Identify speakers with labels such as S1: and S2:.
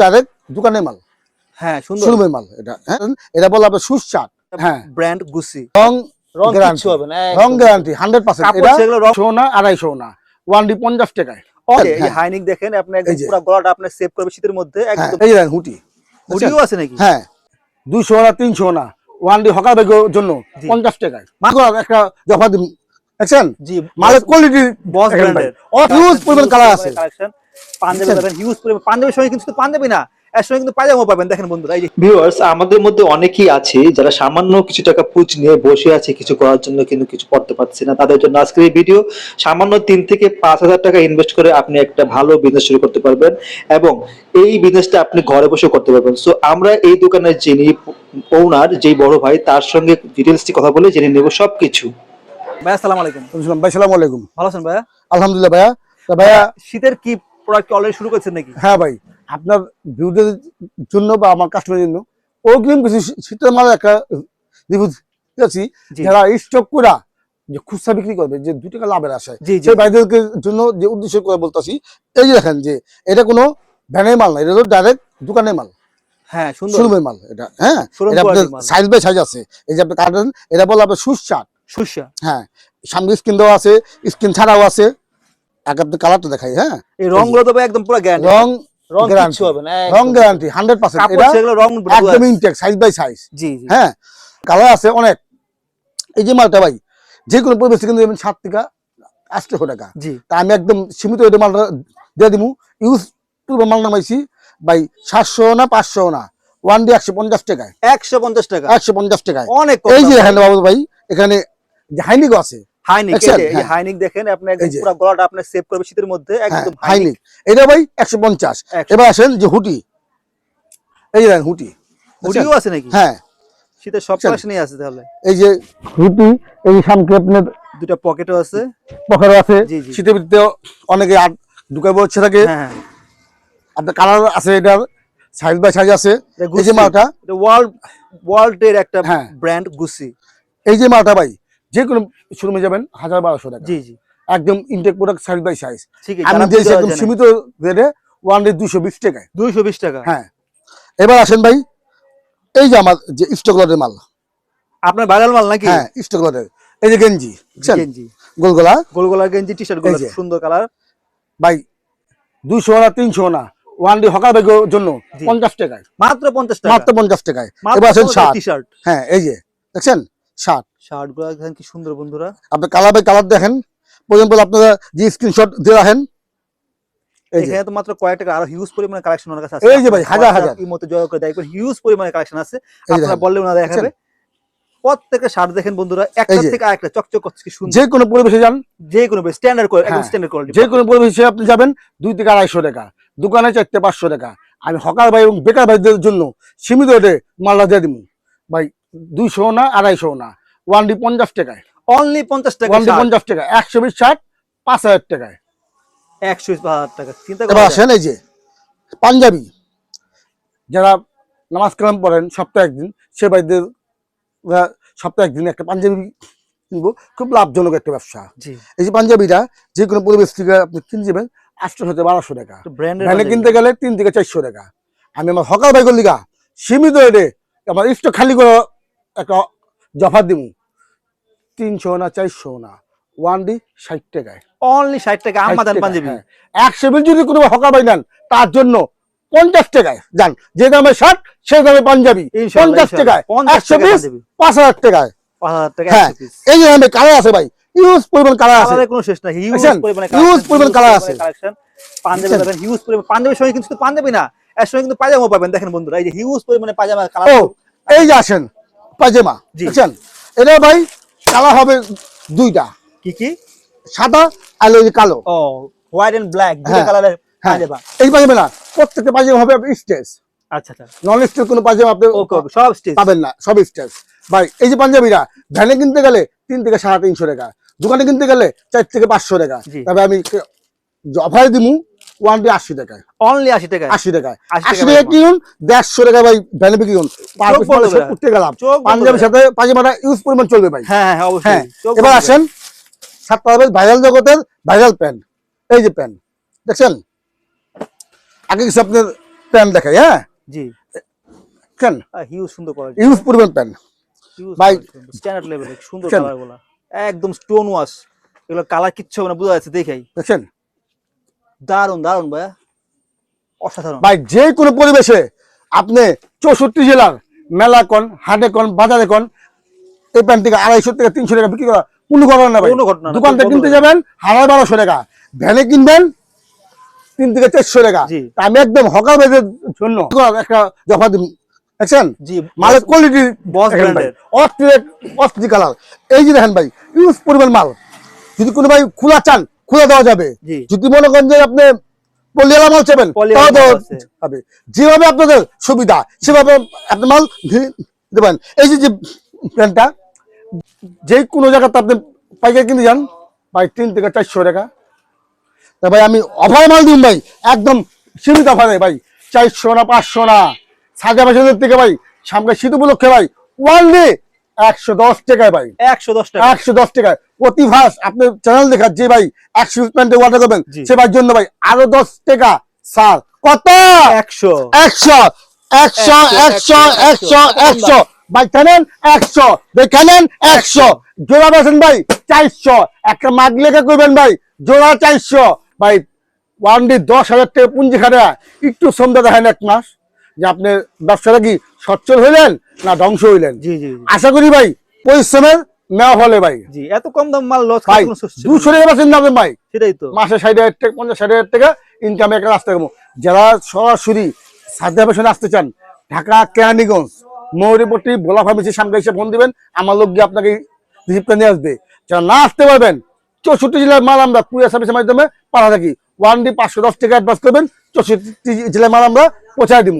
S1: Direct মাল।
S2: হ্যাঁ সুন্দর।
S1: শোরুমের মাল এটা হ্যাঁ? এটা বলা হবে সুস্বাদ হ্যাঁ।
S2: ব্র্যান্ড গুসি
S1: রং
S2: রং
S1: Guarantee।
S2: হবে না
S1: রং গ্যারান্টি হান্ড্রেড পার্সেন্ট
S2: কাপড়
S1: এটা সোনা আড়াইশো না ডি পঞ্চাশ টাকায়।
S2: ওকে এই। হাইনিক দেখেন আপনি একদম পুরো গলাটা আপনি সেভ করবে শীতের মধ্যে একদম
S1: এই দেখেন হুটি।
S2: হুডিও আছে নাকি?
S1: হ্যাঁ। দুইশো না তিনশো না। ওয়ান ডি হকার ব্যাগের জন্য
S2: জি।
S1: পঞ্চাশ টাকায়। মাত্র একটা জফা দিন। দেখছেন
S2: জি
S1: মালের কোয়ালিটি
S2: বস ব্র্যান্ডের
S1: হিউজ পরিমাণ কালার আছে।
S2: কালেকশন পাঞ্জাবি
S1: বুঝছেন?
S2: পাবেন হিউজ পরিমাণ পাঞ্জাবির সঙ্গে কিন্তু পাঞ্জাবি না এর সঙ্গে কিন্তু পায়জামা পাবেন দেখেন বন্ধুরা এই যে।
S3: ভিউয়ার্স আমাদের মধ্যে অনেকেই আছে যারা সামান্য কিছু টাকা পুঁজ নিয়ে বসে আছে কিছু করার জন্য কিন্তু কিছু করতে পারছে না তাদের জন্য আজকের এই ভিডিও সামান্য তিন থেকে পাঁচ হাজার টাকা ইনভেস্ট করে আপনি একটা ভালো বিজনেস শুরু করতে পারবেন এবং এই বিজনেসটা আপনি ঘরে বসে করতে পারবেন। সো আমরা এই দোকানের যিনি ওনার যেই বড় ভাই তার সঙ্গে ডিটেলসটি কথা বলে জেনে নেব সবকিছু।
S2: ভাইয়া আসসালামু আলাইকুম।
S1: বুঝলাম ভাই সালাম আলাইকুম।
S2: ভালো আছেন ভাইয়া?
S1: আলহামদুলিল্লাহ ভাইয়া। তা ভাইয়া
S2: শীতের কি প্রোডাক্ট অলরেডি শুরু করেছেন নাকি?
S1: হ্যাঁ ভাই আপনার ভিউদের জন্য বা আমার কাস্টমারের জন্য অগ্রিম কিছু শীতের মাল একটা রিভিউ যারা স্টক করা যে খুচরা বিক্রি করবে যে দু টাকা লাভের আশায় সেই ভাইদেরকে জন্য যে উদ্দেশ্য করে বলতেছি এই যে দেখেন যে এটা কোনো ভ্যানের মাল না এটা তো ডাইরেক্ট দোকানের মাল।
S2: হ্যাঁ সুন্দর।
S1: মাল এটা হ্যাঁ? আপনার। সাইজ বাই সাইজ আছে। এই যে আপনি কাটেন এটা বলা হবে সুস্বাদ।
S2: সুস্যা
S1: হ্যাঁ সামনে স্কিন দেওয়া আছে স্কিন ছাড়াও আছে। এক আপনি কালারটা দেখাই হ্যাঁ?
S2: এই রংগুলো তবে একদম পুরো গ্যারান্টি
S1: রং
S2: রং
S1: guarantee।
S2: হবে না
S1: রং গ্যারান্টি হান্ড্রেড পার্সেন্ট
S2: কাপড়
S1: এটা
S2: সেগুলো রং
S1: একদম ইনটেক সাইজ বাই সাইজ
S2: জি
S1: হ্যাঁ কালার আছে অনেক। এই যে মালটা ভাই যে কোনো পরিবেশে কিন্তু দেবেন সাত থেকে আটশো টাকা।
S2: জি।
S1: তা আমি একদম সীমিত রেটে মালটা দিয়ে দিব ইউজ পূর্ব মাল নামাইছি ভাই সাতশো না পাঁচশো না ওয়ান ডে একশো পঞ্চাশ টাকায়।
S2: একশো পঞ্চাশ টাকা।
S1: একশো পঞ্চাশ টাকায়।
S2: অনেক
S1: এই যে দেখেন বাবু ভাই এখানে যে আছে।
S2: হাইনিক? এই
S1: হ্যাঁ।
S2: হাইনিক দেখেন আপনি একদম পুরো গলাটা আপনি সেভ করবে শীতের মধ্যে
S1: হ্যাঁ
S2: একদম হাইনিক।
S1: এটা ভাই এবার আসেন যে হুটি। এই দেখেন হুটি?
S2: হুডিও আছে নাকি?
S1: হ্যাঁ।
S2: শীতের সব
S1: বুঝছেন?
S2: কালেকশনই আছে তাহলে।
S1: এই যে হুটি এই সামনে আপনার
S2: দুটো পকেটও আছে।
S1: পকেটও আছে। শীতের ভিতরে অনেকে ঢুকাই বসে থাকে।
S2: হ্যাঁ হ্যাঁ।
S1: আপনার কালার আছে এটার সাইজ বাই সাইজ আছে। এই যে। মালটা।
S2: এটা ওয়ার্ল্ড ওয়ার্ল্ডের একটা। ব্র্যান্ড গুসি
S1: এই যে মালটা ভাই যে কোনো শোরুমে যাবেন হাজার বারোশো টাকা।
S2: জি জি।
S1: একদম intact product size by size আমি দিয়েছি একদম সীমিত রেটে ওয়ান ডে দুশো বিশ টাকায়।
S2: দুইশো বিশ টাকা?
S1: হ্যাঁ। এবার আসেন ভাই এই যে আমার যে স্টক লটের মাল।
S2: আপনার ভাইরাল মাল নাকি?
S1: হ্যাঁ স্টক লটের এই যে গেঞ্জি
S2: গেঞ্জি।
S1: গোলগোলা।
S2: গোল গোলার গেঞ্জি টি
S1: শার্টগুলো
S2: সুন্দর কালার
S1: ভাই দুশো না তিনশো না ওয়ান ডে হকার ব্যাগের জন্য। পঞ্চাশ টাকায়।
S2: মাত্র পঞ্চাশ টাকা?
S1: মাত্র পঞ্চাশ টাকায়। এবার আসেন শার্ট
S2: টি শার্ট
S1: হ্যাঁ এই যে দেখছেন? শার্ট
S2: শার্টগুলো দেখেন কি সুন্দর বন্ধুরা।
S1: আপনি কালার বাই কালার দেখেন। পর্যন্ত আপনারা যে স্ক্রিনশট দিয়ে রাখেন।
S2: এখানে তো মাত্র কয়েক টাকা আরও হিউজ পরিমাণে কালেকশন ওনার কাছে আছে।
S1: এই যে ভাই, হাজার হাজার।
S2: এই মতো জয় করে দেখবেন হিউজ পরিমাণে কালেকশন আছে। আপনারা বললে ওনা দেখাবে। প্রত্যেকটা শার্ট দেখেন বন্ধুরা একটা
S1: যে।
S2: থেকে আরেকটা চকচক করছে কি সুন্দর।
S1: যে কোনো পরিবেশে যান।
S2: যে কোনো স্ট্যান্ডার্ড কোয়ালিটি একদম। স্ট্যান্ডার্ড কোয়ালিটি
S1: যে কোনো পরিবেশে আপনি যাবেন দুই থেকে আড়াইশো টাকা। দোকানে চারটে পাঁচশো টাকা। আমি হকার ভাই এবং বেকার ভাইদের জন্য সীমিত রেটে মালটা দিয়ে দিব। ভাই দুইশো না আড়াইশো না। ওয়ান ডি পঞ্চাশ টাকায়।
S2: অনলি 50 টাকা
S1: ডি পঞ্চাশ টাকা একশো বিশ ষাট পাঁচ হাজার টাকায়।
S2: 120 হাজার টাকা। চিন্তা
S1: এবার আসেন এই যে পাঞ্জাবি। যারা নামাজ কালাম পড়েন সপ্তাহে একদিন সে ওরা সপ্তাহে একদিন একটা পাঞ্জাবি কিনবো। খুব লাভজনক একটা ব্যবসা। এই যে পাঞ্জাবিটা যে কোনো পরিবেশ থেকে আপনি কিনে যাবেন আটশো থেকে বারোশো টাকা।
S2: ব্র্যান্ডের
S1: ভ্যানে কিনতে গেলে তিন থেকে চারশো টাকা। আমি আমার সকাল বাইকের লিগা সীমিত রেটে আমার স্টক খালি করে একটা জফার দিব তিনশো না চারশো না। ওয়ান ডি ষাট টাকায়
S2: অনলি 60 টাকা আমাদান পাঞ্জাবি।
S1: হ্যাঁ। একশো বিল যদি কোনো হকার বাই নেন তার জন্য পঞ্চাশ টাকায় যান। যে দামে শার্ট সেই দামে পাঞ্জাবি। পঞ্চাশ টাকায় একশো পিস পাঁচ হাজার টাকায়। হ্যাঁ। এই যে আমি কালার আছে ভাই ইউজ পরিমাণ কালার আছে।
S2: কোনো শেষ নাই হিউজ
S1: দেখছেন?
S2: পরিমাণে
S1: Huge পরিমাণ colour আছে।
S2: পাঞ্জাবি
S1: দেখছেন?
S2: পাবেন হিউজ পরিমাণে পাঞ্জাবির সঙ্গে কিন্তু শুধু পাঞ্জাবি না এর সঙ্গে কিন্তু পায়জামা পাবেন দেখেন বন্ধুরা এই যে হিউজ পরিমাণে কালার
S1: এই যে আসেন। পাজামা
S2: জি।
S1: দেখছেন এটা ভাই কালার হবে দুইটা।
S2: কি কি?
S1: সাদা আর ওই কালো।
S2: ও হোয়াইট এন্ড ব্ল্যাক দুটো
S1: হ্যাঁ,
S2: কালারের
S1: হ্যাঁ।
S2: পায়জামা।
S1: এই পাজামা না প্রত্যেকটা পাজামা হবে স্টেজ
S2: আচ্ছা আচ্ছা।
S1: নন স্টেজ কোনো পাজামা আপনি
S2: সব স্টেজ
S1: পাবেন না সব স্টেজ ভাই এই যে পাঞ্জাবিরা ভ্যানে কিনতে গেলে তিন থেকে সাড়ে তিনশো টাকা। দোকানে কিনতে গেলে চার থেকে পাঁচশো টাকা। তবে আমি অফারে দিমু ওয়ান ডে আশি টাকায়।
S2: অনলি 80 টাকা
S1: আশি টাকায়। আশি
S2: টাকা।
S1: কিনুন দেড়শো ভাই ভ্যানে বিক্রি করুন। পাঞ্জাবির। সাথে পাজামাটা ইউজ পরিমাণ চলবে ভাই।
S2: হ্যাঁ হ্যাঁ অবশ্যই।
S1: হ্যাঁ এবার আসেন। সাতটা হবে ভাইরাল জগতের ভাইরাল প্যান্ট এই যে প্যান্ট দেখছেন? আগে কিছু আপনার প্যান্ট দেখাই হ্যাঁ?
S2: জি।
S1: কেন?
S2: হিউজ সুন্দর কোয়ালিটি
S1: ইউজ পরিমাণ প্যান্ট ভাই,
S2: স্ট্যান্ডার্ড লেভেল সুন্দর? একদম স্টোন ওয়াশ এগুলো কালার কিচ্ছু হবে না বোঝা যাচ্ছে দেখাই।
S1: দেখছেন?
S2: দারুণ দারুণ ভাইয়া। অসাধারণ।
S1: ভাই যে কোনো পরিবেশে আপনি চৌষট্টি জেলার মেলা কন হাটে কন বাজারে কন এই প্যান্টটিকে আড়াইশো থেকে তিনশো টাকা বিক্রি করা কোনো ঘটনা না ভাই।
S2: কোনো ঘটনা
S1: দোকান থেকে কিনতে যাবেন হাজার বারোশো টাকা ভ্যানে কিনবেন তিন থেকে চারশো টাকা। আমি একদম হকার বেজের জন্য একটা জফা দিন। দেখছেন? মালের কোয়ালিটি
S2: Boss brand
S1: কালার। এই যে দেখেন ভাই ইউজ পরিমাণ মাল। যদি কোনো ভাই খোলা চান খোলা দেওয়া যাবে। যদি মনে করেন যে আপনি পলিয়ালা মাল চাবেন তাও দেওয়া যাবে যেভাবে আপনাদের সুবিধা সেভাবে আপনি মাল দেবেন। এই যে যে প্যান্টটা যে কোনো জায়গাতে আপনি পাইকারি কিনতে যান ভাই তিন থেকে চারশো টাকা। তা ভাই আমি অফার মাল দিন ভাই একদম সীমিত অফারে ভাই চারশো না পাঁচশো না। সাজা বাজারের থেকে ভাই সামনে শীত উপলক্ষে ভাই ওয়ান ডে একশো দশ টাকায় ভাই।
S2: একশো দশ টাকা।
S1: একশো দশ টাকায়। প্রতি ভাস আপনি চ্যানেল যে ভাই। একশো প্যান্টে অর্ডার করবেন। সে জন্য ভাই আরও দশ টাকা। স্যার কত?
S2: একশো।
S1: একশো। একশো একশো একশো
S2: একশো,
S1: ভাই কেনেন? একশো। ভাই কেনেন? একশো। জোড়া ভাই চারশো। একটা মাগ লেখা করবেন ভাই জোড়া চারশো। ভাই ওয়ান ডে দশ হাজার টাকা পুঞ্জি খাটা। একটু সন্ধ্যা দেখেন এক মাস। যে আপনি ব্যবসাটা কি সচ্ছল হইলেন না ধ্বংস হইলেন।
S2: জি জি জি।
S1: আশা করি ভাই পরিশ্রমের নেওয়া হলে ভাই।
S2: জি এত কম দাম মাল লস
S1: ভাই
S2: কোনো source ছিল
S1: দুশো টাকা বেছেন না। ভাই।
S2: সেটাই তো।
S1: মাসে ষাট হাজার টাকা পঞ্চাশ ষাট হাজার টাকা ইনকামে একটা রাস্তা কমো যারা সরাসরি আসতে চান ঢাকা কেরানীগঞ্জ মৌরিপট্টি ভোলা ফার্মেসির সামনে এসে ফোন দিবেন। আমার লোক গিয়ে আপনাকে রিসিপ্টটা নিয়ে আসবে। যারা না আসতে পারবেন চৌষট্টি জেলার মাল আমরা কুরিয়ার সার্ভিসের মাধ্যমে পাঠা থাকি। ওয়ান ডি পাঁচশো দশ টাকা অ্যাডভান্স করবেন চৌষট্টি জেলার মাল আমরা পৌঁছায় দিব।